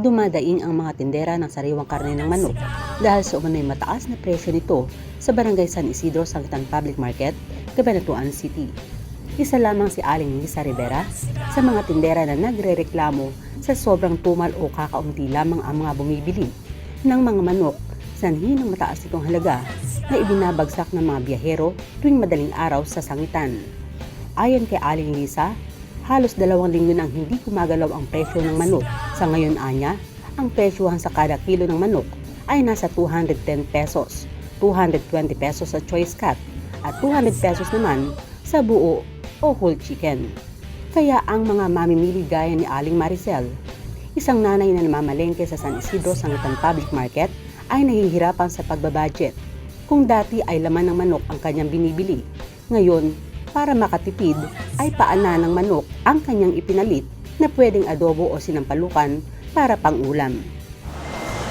dumadaing ang mga tindera ng sariwang karne ng manok dahil sa umano'y mataas na presyo nito sa Barangay San Isidro, Sangitan Public Market, Cabanatuan City. Isa lamang si Aling Lisa Rivera sa mga tindera na nagre-reklamo sa sobrang tumal o kakaunti lamang ang mga bumibili ng mga manok sanhi ng mataas itong halaga na ibinabagsak ng mga biyahero tuwing madaling araw sa sangitan. Ayon kay Aling Lisa, halos dalawang linggo nang hindi gumagalaw ang presyo ng manok. Sa ngayon anya, ang presyohan sa kada kilo ng manok ay nasa 210 pesos, 220 pesos sa choice cut, at 200 pesos naman sa buo o whole chicken. Kaya ang mga mamimili gaya ni Aling Maricel, isang nanay na namamalengke sa San Isidro Sangitan Public Market, ay nahihirapan sa pagbabudget. Kung dati ay laman ng manok ang kanyang binibili, ngayon, para makatipid, ay paana ng manok ang kanyang ipinalit na pwedeng adobo o sinampalukan para pang-ulam.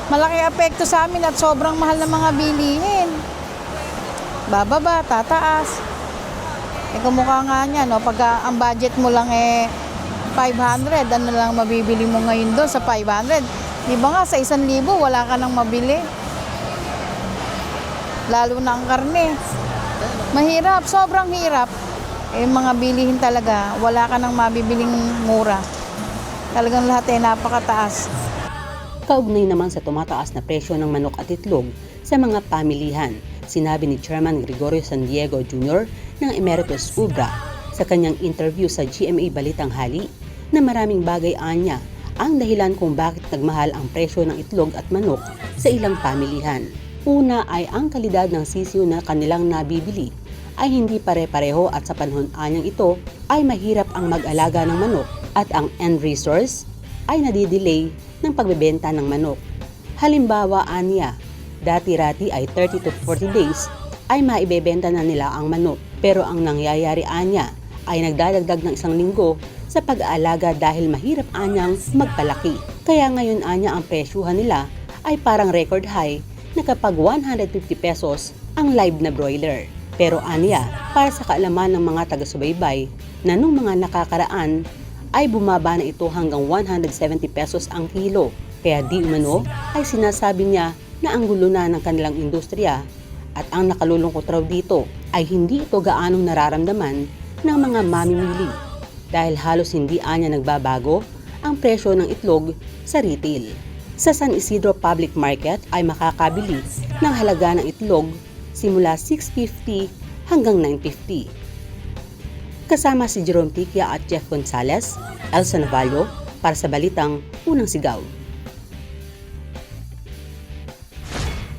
Malaki apekto sa amin at sobrang mahal ng mga bilihin. Bababa, tataas. Eh kumukha nga niya, no? Pag ah, ang budget mo lang eh 500, ano lang mabibili mo ngayon doon sa 500? Di ba nga sa 1,000 wala ka nang mabili? Lalo na ang karne. Mahirap, sobrang hirap. Eh mga bilihin talaga, wala ka nang mabibiling mura. Talagang lahat eh napakataas. Kaugnay naman sa tumataas na presyo ng manok at itlog sa mga pamilihan, sinabi ni Chairman Gregorio San Diego Jr. ng Emeritus Ubra sa kanyang interview sa GMA Balitang Hali na maraming bagay anya ang dahilan kung bakit nagmahal ang presyo ng itlog at manok sa ilang pamilihan. Una ay ang kalidad ng sisiw na kanilang nabibili ay hindi pare-pareho at sa panahon anyang ito ay mahirap ang mag-alaga ng manok at ang end resource ay nadidelay ng pagbebenta ng manok. Halimbawa, anya, dati-rati ay 30 to 40 days ay maibebenta na nila ang manok. Pero ang nangyayari anya ay nagdadagdag ng isang linggo sa pag-aalaga dahil mahirap anyang magpalaki. Kaya ngayon anya ang presyuhan nila ay parang record high na kapag 150 pesos ang live na broiler. Pero anya, para sa kaalaman ng mga taga-subaybay na nung mga nakakaraan ay bumaba na ito hanggang 170 pesos ang kilo. Kaya di umano ay sinasabi niya na ang gulo na ng kanilang industriya at ang nakalulungkot raw dito ay hindi ito gaanong nararamdaman ng mga mamimili dahil halos hindi anya nagbabago ang presyo ng itlog sa retail. Sa San Isidro Public Market ay makakabili ng halaga ng itlog simula 650 hanggang 950 kasama si Jerome Tikia at Jeff Gonzalez, Elsa Navallo, para sa Balitang Unang Sigaw.